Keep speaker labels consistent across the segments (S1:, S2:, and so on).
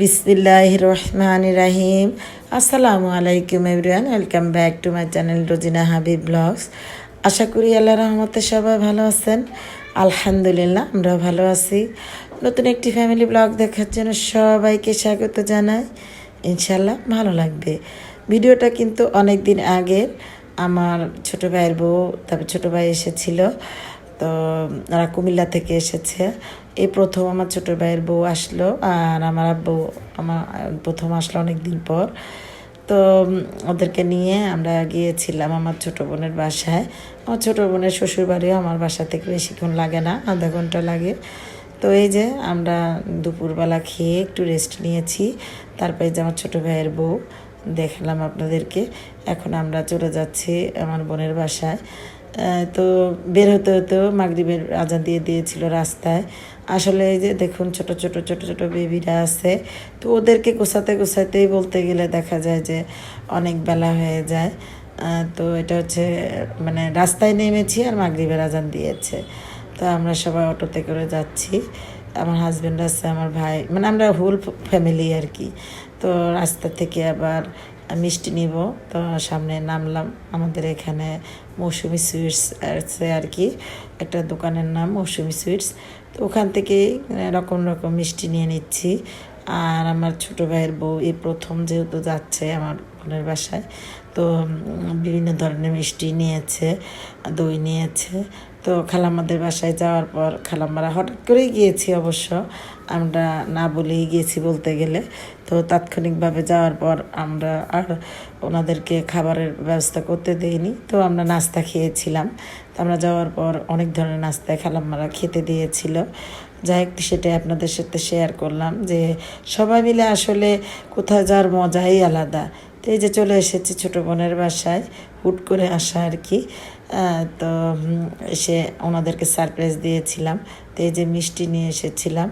S1: বিসমিল্লাহ রহমান রাহিম। আসসালামু আলাইকুম everyone, welcome back to my channel Rozina Habib vlogs. আশা করি আল্লাহ রহমতে সবাই ভালো আছেন। আলহামদুলিল্লাহ আমরা ভালো আছি। নতুন একটি ফ্যামিলি ব্লগ দেখার জন্য সবাইকে স্বাগত জানাই। ইনশাল্লাহ ভালো লাগবে। ভিডিওটা কিন্তু অনেক দিন আগের। আমার ছোট ভাইয়ের বউ, তারপর ছোটো ভাই এসেছিল। তো ওরা কুমিল্লা থেকে এসেছে। এই প্রথম আমার ছোট ভাইয়ের বউ আসলো আর আমার আব্বু আমার প্রথম আসলো অনেক দিন পর। তো ওদেরকে নিয়ে আমরা গিয়েছিলাম আমার ছোট বোনের বাসায়। আমার ছোট বোনের শ্বশুর বাড়িও আমার বাসা থেকে বেশিক্ষণ লাগে না, আধা ঘণ্টা লাগে। তো এই যে আমরা দুপুরবেলা খেয়ে একটু রেস্ট নিয়েছি। তারপরে যে আমার ছোটো ভাইয়ের বউ, দেখলাম আপনাদেরকে। এখন আমরা চলে যাচ্ছি আমার বোনের বাসায়। তো বের হতে হতেও মাগরিবের আজান দিয়ে দিয়েছিল রাস্তায়। আসলে এই যে দেখুন, ছোট ছোট ছোট ছোট বেবিরা আছে। তো ওদেরকে গোছাতে, গোছাতেই বলতে গেলে দেখা যায় যে অনেক বেলা হয়ে যায়। তো এটা হচ্ছে মানে রাস্তায় নেমেছি আর মাগরিবের আজান দিয়েছে। তো আমরা সবাই অটোতে করে যাচ্ছি। আমার হাজব্যান্ড আছে, আমার ভাই মানে আমরা হোল ফ্যামিলি আর কি। তো রাস্তা থেকে আবার মিষ্টি নিব। তো সামনে নামলাম আমাদের এখানে মৌসুমি সুইটস আছে আর কি, একটা দোকানের নাম মৌসুমি সুইটস। তো ওখান থেকেই রকম রকম মিষ্টি নিয়ে নিচ্ছি। আর আমার ছোটো ভাইয়ের বউ এই প্রথম যেহেতু যাচ্ছে, আমার বোনের বাসায়। তো বিভিন্ন ধরনের মিষ্টি নিয়েছে, দই নিয়েছে। তো খালাম্মাদের বাসায় যাওয়ার পর খালাম্মারা হঠাৎ করেই গিয়েছি অবশ্য। আমরা না বলেই গিয়েছি বলতে গেলে। তো তাৎক্ষণিকভাবে যাওয়ার পর আমরা আর ওনাদেরকে খাবারের ব্যবস্থা করতে দেইনি। তো আমরা নাস্তা খেয়েছিলাম। তো আমরা যাওয়ার পর অনেক ধরনের নাস্তায় খালাম্মারা খেতে দিয়েছিল। যাই হোক, সেটাই আপনাদের সাথে শেয়ার করলাম যে সবাই মিলে আসলে কোথাও যাওয়ার মজাই আলাদা। তো এই যে চলে এসেছি ছোটো বোনের বাসায়, হুট করে আসা আর কি। তো এসে ওনাদেরকে সারপ্রাইজ দিয়েছিলাম। তো এই যে মিষ্টি নিয়ে এসেছিলাম।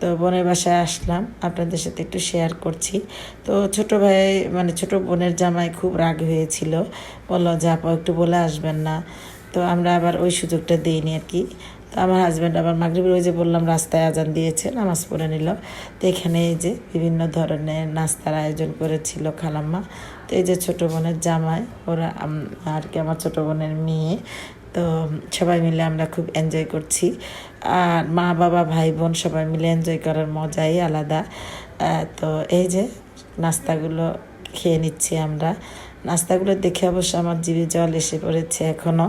S1: তো বোনের বাসায় আসলাম। আপনাদের সাথে একটু শেয়ার করছি। তো ছোট ভাই মানে ছোট বোনের জামাই খুব রাগ হয়েছিল। বলল, যে আপা, একটু বলে আসবেন না। তো আমরা আবার ওই সুযোগটা দিইনি আর কি। তো আমার হাজব্যান্ড আবার মাগরিবের ওই যে বললাম, রাস্তায় আজান দিয়েছে, নামাজ পড়ে নিল তো এখানে এই যে বিভিন্ন ধরনের নাস্তার আয়োজন করেছিল খালাম্মা। তো এই যে ছোটো বোনের জামাই, ওরা আর কি আমার ছোটো বোনের মেয়ে। তো সবাই মিলে আমরা খুব এনজয় করছি। আর মা, বাবা, ভাই, বোন সবাই মিলে এনজয় করার মজাই আলাদা। তো এই যে নাস্তাগুলো খেয়ে নিচ্ছি আমরা। নাস্তাগুলো দেখে অবশ্য আমার জিভে জল এসে পড়েছে এখনও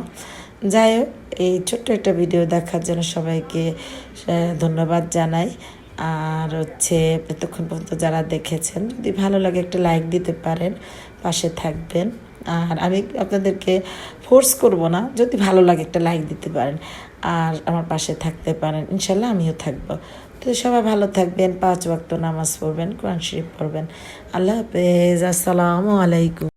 S1: যাই হোক, এই ছোট্ট একটা ভিডিও দেখার জন্য সবাইকে ধন্যবাদ জানাই। আর হচ্ছে, এতক্ষণ পর্যন্ত যারা দেখেছেন, যদি ভালো লাগে একটা লাইক দিতে পারেন, পাশে থাকবেন। আর আমি আপনাদেরকে ফোর্স করব না, যদি ভালো লাগে একটা লাইক দিতে পারেন। আর আমার পাশে থাকতে পারেন, ইনশাল্লাহ আমিও থাকব। তো সবাই ভালো থাকবেন, পাঁচ ওয়াক্ত নামাজ পড়বেন, কোরআন শরীফ পড়বেন। আল্লাহ হাফেজ, আসসালামু আলাইকুম।